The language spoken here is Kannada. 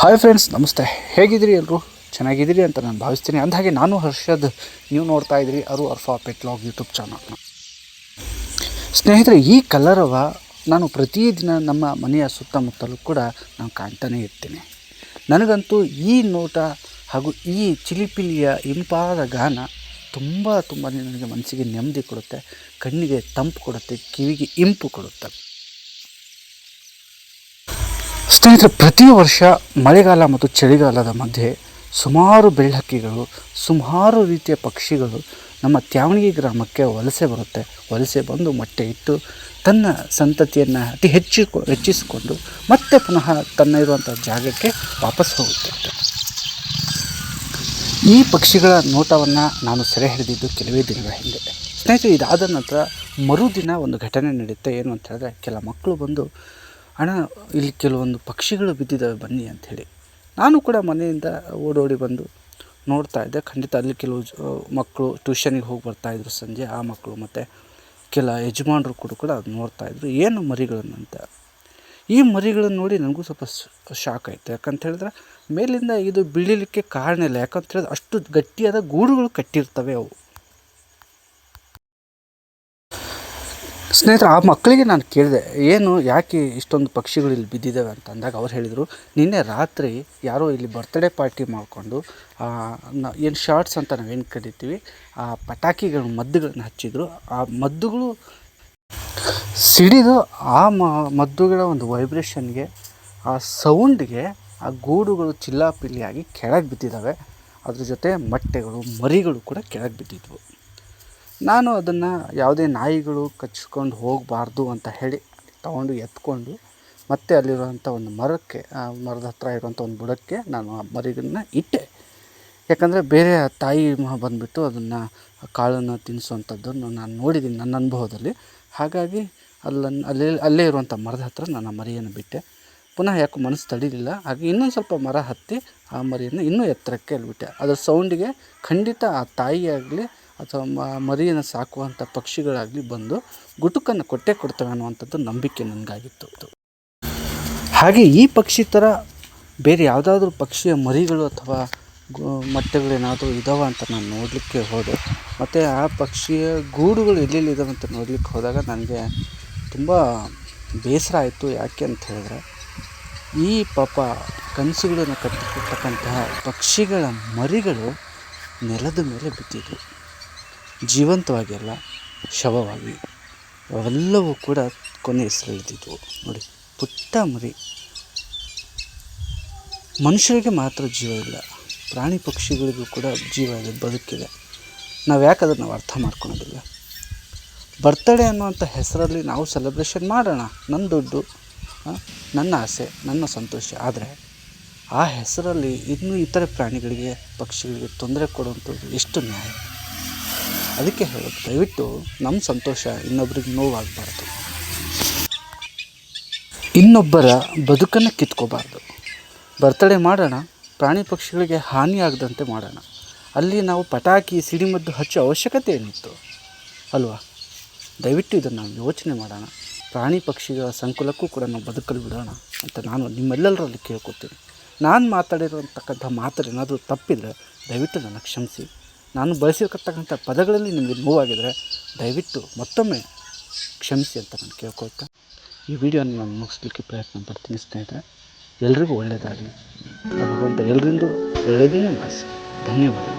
ಹಾಯ್ ಫ್ರೆಂಡ್ಸ್ ನಮಸ್ತೆ. ಹೇಗಿದ್ದೀರಿ ಎಲ್ಲರೂ ಚೆನ್ನಾಗಿದ್ದೀರಿ ಅಂತ ನಾನು ಭಾವಿಸ್ತೀನಿ. ಅಂದಹಾಗೆ ನಾನು ಹರ್ಷದ್. ನೀವು ನೋಡ್ತಾ ಇದ್ದೀರಿ ಅರು ಅರ್ಫಾ ಪೆಟ್ಲಾಗ್ ಯೂಟ್ಯೂಬ್ ಚಾನಲ್ನ ಸ್ನೇಹಿತರೆ, ಈ ಕಲರವ ನಾನು ಪ್ರತಿದಿನ ನಮ್ಮ ಮನೆಯ ಸುತ್ತಮುತ್ತಲೂ ಕೂಡ ನಾನು ಕಾಣ್ತಾನೇ ಇರ್ತೀನಿ. ನನಗಂತೂ ಈ ನೋಟ ಹಾಗೂ ಈ ಚಿಲಿಪಿಲಿಯ ಇಂಪಾದ ಗಾನ ತುಂಬ ತುಂಬಾ ನನಗೆ ಮನಸ್ಸಿಗೆ ನೆಮ್ಮದಿ ಕೊಡುತ್ತೆ, ಕಣ್ಣಿಗೆ ತಂಪು ಕೊಡುತ್ತೆ, ಕಿವಿಗೆ ಇಂಪು ಕೊಡುತ್ತೆ. ಸ್ನೇಹಿತರೆ, ಪ್ರತಿ ವರ್ಷ ಮಳೆಗಾಲ ಮತ್ತು ಚಳಿಗಾಲದ ಮಧ್ಯೆ ಸುಮಾರು ಬೆಳ್ಳಕ್ಕಿಗಳು ಸುಮಾರು ರೀತಿಯ ಪಕ್ಷಿಗಳು ನಮ್ಮ ತ್ಯಾವಣಿಗೆ ಗ್ರಾಮಕ್ಕೆ ವಲಸೆ ಬರುತ್ತೆ. ವಲಸೆ ಬಂದು ಮೊಟ್ಟೆ ಇಟ್ಟು ತನ್ನ ಸಂತತಿಯನ್ನು ಅತಿ ಹೆಚ್ಚು ಹೆಚ್ಚಿಸಿಕೊಂಡು ಮತ್ತೆ ಪುನಃ ತನ್ನ ಇರುವಂಥ ಜಾಗಕ್ಕೆ ವಾಪಸ್ ಹೋಗುತ್ತೆ. ಈ ಪಕ್ಷಿಗಳ ನೋಟವನ್ನು ನಾನು ಸೆರೆ ಹಿಡಿದಿದ್ದು ಕೆಲವೇ ದಿನಗಳ ಹಿಂದೆ. ಸ್ನೇಹಿತರೆ, ಇದಾದ ನಂತರ ಮರುದಿನ ಒಂದು ಘಟನೆ ನಡೆಯುತ್ತೆ. ಏನು ಅಂತ ಹೇಳಿದ್ರೆ, ಕೆಲ ಮಕ್ಕಳು ಬಂದು ಅಣ್ಣ, ಇಲ್ಲಿ ಕೆಲವೊಂದು ಪಕ್ಷಿಗಳು ಬಿದ್ದಿದ್ದಾವೆ, ಬನ್ನಿ ಅಂಥೇಳಿ ನಾನು ಕೂಡ ಮನೆಯಿಂದ ಓಡೋಡಿ ಬಂದು ನೋಡ್ತಾ ಇದ್ದೆ. ಖಂಡಿತ ಅಲ್ಲಿ ಕೆಲವು ಮಕ್ಕಳು ಟ್ಯೂಷನಿಗೆ ಹೋಗಿ ಬರ್ತಾಯಿದ್ರು ಸಂಜೆ, ಆ ಮಕ್ಕಳು ಮತ್ತು ಕೆಲ ಯಜಮಾನರು ಕೂಡ ಕೂಡ ಅದು ನೋಡ್ತಾಯಿದ್ರು ಏನು ಮರಿಗಳನ್ನು ಅಂತ. ಈ ಮರಿಗಳನ್ನು ನೋಡಿ ನನಗೂ ಸ್ವಲ್ಪ ಶಾಕ್ ಆಯಿತು. ಯಾಕಂತ ಹೇಳಿದ್ರೆ ಮೇಲಿಂದ ಇದು ಬೀಳಲಿಕ್ಕೆ ಕಾರಣ ಇಲ್ಲ. ಯಾಕಂತ ಹೇಳಿದ್ರೆ ಅಷ್ಟು ಗಟ್ಟಿಯಾದ ಗೂಡುಗಳು ಕಟ್ಟಿರ್ತವೆ ಅವು. ಸ್ನೇಹಿತರೆ, ಆ ಮಕ್ಕಳಿಗೆ ನಾನು ಕೇಳಿದೆ, ಏನು, ಯಾಕೆ ಇಷ್ಟೊಂದು ಪಕ್ಷಿಗಳು ಇಲ್ಲಿ ಬಿದ್ದಿದ್ದಾವೆ ಅಂತ ಅಂದಾಗ ಅವ್ರು ಹೇಳಿದರು, ನಿನ್ನೆ ರಾತ್ರಿ ಯಾರೋ ಇಲ್ಲಿ ಬರ್ತ್ಡೇ ಪಾರ್ಟಿ ಮಾಡಿಕೊಂಡು ಏನು ಶಾರ್ಟ್ಸ್ ಅಂತ ನಾವೇನು ಕರಿತೀವಿ, ಆ ಪಟಾಕಿಗಳು ಮದ್ದುಗಳನ್ನ ಹಚ್ಚಿದ್ರು. ಆ ಮದ್ದುಗಳು ಸಿಡಿದು ಆ ಮದ್ದುಗಳ ಒಂದು ವೈಬ್ರೇಷನ್ಗೆ ಆ ಸೌಂಡ್ಗೆ ಆ ಗೂಡುಗಳು ಚಿಲ್ಲಾಪಿಲ್ಲಿಯಾಗಿ ಕೆಳಗೆ ಬಿದ್ದಿದ್ದಾವೆ. ಅದ್ರ ಜೊತೆ ಮೊಟ್ಟೆಗಳು, ಮರಿಗಳು ಕೂಡ ಕೆಳಗೆ ಬಿದ್ದಿದ್ವು. ನಾನು ಅದನ್ನು ಯಾವುದೇ ನಾಯಿಗಳು ಕಚ್ಕೊಂಡು ಹೋಗಬಾರ್ದು ಅಂತ ಹೇಳಿ ತಗೊಂಡು ಎತ್ಕೊಂಡು ಮತ್ತೆ ಅಲ್ಲಿರುವಂಥ ಒಂದು ಮರಕ್ಕೆ, ಆ, ಮರದ ಹತ್ರ ಇರುವಂಥ ಒಂದು ಬುಡಕ್ಕೆ ನಾನು ಆ ಮರಿಗಳನ್ನ ಇಟ್ಟೆ. ಯಾಕಂದರೆ ಬೇರೆ ತಾಯಿ ಬಂದುಬಿಟ್ಟು ಅದನ್ನು ಕಾಳನ್ನು ತಿನ್ನಿಸುವಂಥದ್ದನ್ನು ನಾನು ನೋಡಿದ್ದೀನಿ ನನ್ನ ಅನುಭವದಲ್ಲಿ. ಹಾಗಾಗಿ ಅಲ್ಲನ್ನು ಅಲ್ಲೇ ಅಲ್ಲೇ ಇರುವಂಥ ಮರದ ಹತ್ರ ನಾನು ಆ ಮರಿಯನ್ನು ಬಿಟ್ಟೆ. ಪುನಃ ಯಾಕೋ ಮನಸ್ಸು ತಡೀಲಿಲ್ಲ. ಹಾಗೆ ಇನ್ನೊಂದು ಸ್ವಲ್ಪ ಮರ ಹತ್ತಿ ಆ ಮರಿಯನ್ನು ಇನ್ನೂ ಎತ್ತರಕ್ಕೆ ಅಲ್ಬಿಟ್ಟೆ ಅದರ ಸೌಂಡಿಗೆ ಖಂಡಿತ ಆ ತಾಯಿಯಾಗಲಿ ಅಥವಾ ಮರಿಯನ್ನು ಸಾಕುವಂಥ ಪಕ್ಷಿಗಳಾಗಲಿ ಬಂದು ಗುಟುಕನ್ನು ಕೊಟ್ಟೇ ಕೊಡ್ತವೆ ಅನ್ನುವಂಥದ್ದು ನಂಬಿಕೆ ನನಗಾಗಿತ್ತು. ಹಾಗೆ ಈ ಪಕ್ಷಿ ಥರ ಬೇರೆ ಯಾವುದಾದ್ರೂ ಪಕ್ಷಿಯ ಮರಿಗಳು ಅಥವಾ ಗು, ಮೊಟ್ಟೆಗಳೇನಾದರೂ ಇದಾವ ಅಂತ ನಾನು ನೋಡಲಿಕ್ಕೆ ಹೋದೆ. ಮತ್ತು ಆ ಪಕ್ಷಿಯ ಗೂಡುಗಳು ಎಲ್ಲೆಲ್ಲಿ ಅಂತ ನೋಡಲಿಕ್ಕೆ ಹೋದಾಗ ನನಗೆ ತುಂಬ ಬೇಸರ ಆಯಿತು ಯಾಕೆ ಅಂತ ಹೇಳಿದ್ರೆ, ಈ ಪಾಪ ಕನಸುಗಳನ್ನು ಕಟ್ಟಿಕೊಡ್ತಕ್ಕಂತಹ ಪಕ್ಷಿಗಳ ಮರಿಗಳು ನೆಲದ ಮೇಲೆ ಬಿದ್ದಿದ್ವು. ಜೀವಂತವಾಗಿ ಅಲ್ಲ ಶವವಾಗಿ. ಅವೆಲ್ಲವೂ ಕೂಡ ಕೊನೆ ಹೆಸರಿಳಿದಿದ್ವು ನೋಡಿ, ಪುಟ್ಟ ಮರಿ. ಮನುಷ್ಯರಿಗೆ ಮಾತ್ರ ಜೀವ ಇಲ್ಲ. ಪ್ರಾಣಿ ಪಕ್ಷಿಗಳಿಗೂ ಕೂಡ ಜೀವ ಇದೆ, ಬದುಕಿದೆ. ನಾವು ಯಾಕೆ ನಾವು ಅರ್ಥ ಮಾಡ್ಕೊಳೋದಿಲ್ಲ. ಬರ್ತಡೇ ಅನ್ನುವಂಥ ಹೆಸರಲ್ಲಿ ನಾವು ಸೆಲೆಬ್ರೇಷನ್ ಮಾಡೋಣ. ನನ್ನ ದುಡ್ಡು ನನ್ನ ಆಸೆ, ನನ್ನ ಸಂತೋಷ. ಆದರೆ, ಆ ಹೆಸರಲ್ಲಿ ಇನ್ನೂ ಇತರೆ ಪ್ರಾಣಿಗಳಿಗೆ, ಪಕ್ಷಿಗಳಿಗೆ ತೊಂದರೆ ಕೊಡುವಂಥದ್ದು ಎಷ್ಟು ನ್ಯಾಯ? ಅದಕ್ಕೆ ಹೇಳೋದು, ದಯವಿಟ್ಟು ನಮ್ಮ ಸಂತೋಷ ಇನ್ನೊಬ್ರಿಗೆ ನೋವಾಗಬಾರ್ದು. ಇನ್ನೊಬ್ಬರ ಬದುಕನ್ನು ಕಿತ್ಕೋಬಾರ್ದು. ಬರ್ತಡೇ ಮಾಡೋಣ, ಪ್ರಾಣಿ ಪಕ್ಷಿಗಳಿಗೆ ಹಾನಿಯಾಗದಂತೆ ಮಾಡೋಣ. ಅಲ್ಲಿ ನಾವು ಪಟಾಕಿ, ಸಿಡಿಮದ್ದು ಹಚ್ಚೋ ಅವಶ್ಯಕತೆ ಏನಿತ್ತು ಅಲ್ವಾ? ದಯವಿಟ್ಟು ಇದನ್ನು ನಾವು ಯೋಚನೆ ಮಾಡೋಣ. ಪ್ರಾಣಿ ಪಕ್ಷಿಗಳ ಸಂಕುಲಕ್ಕೂ ಕೂಡ ನಾವು ಬದುಕಲು ಬಿಡೋಣ ಅಂತ ನಾನು ನಿಮ್ಮೆಲ್ಲರಲ್ಲಿ ಕೇಳ್ಕೊತೀನಿ. ನಾನು ಮಾತಾಡಿರುವಂತಕ್ಕಂಥ ಮಾತಲ್ಲಿ ಏನಾದರೂ ತಪ್ಪಿದರೆ ದಯವಿಟ್ಟು ನನ್ನ ಕ್ಷಮಿಸಿ. ನಾನು ಬಳಸಿರ್ತಕ್ಕಂಥ ಪದಗಳಲ್ಲಿ ನಿಮಗೆ ನೋವಾಗಿದ್ದರೆ ದಯವಿಟ್ಟು ಮತ್ತೊಮ್ಮೆ ಕ್ಷಮಿಸಿ ಅಂತ ನಾನು ಕೇಳ್ಕೊಳ್ತಾ ಈ ವಿಡಿಯೋನ ನಾನು ಮುಗಿಸ್ಲಿಕ್ಕೆ ಪ್ರಯತ್ನ ಪಡ್ತೀನಿ ಸ್ನೇಹಿತರೆ. ಎಲ್ರಿಗೂ ಒಳ್ಳೆಯದಾಗಲಿ. ಭಗವಂತ ಎಲ್ಲರಿಂದ ಒಳ್ಳೆಯದೇ ಮಾಡಿಸಿ ಧನ್ಯವಾದಗಳು.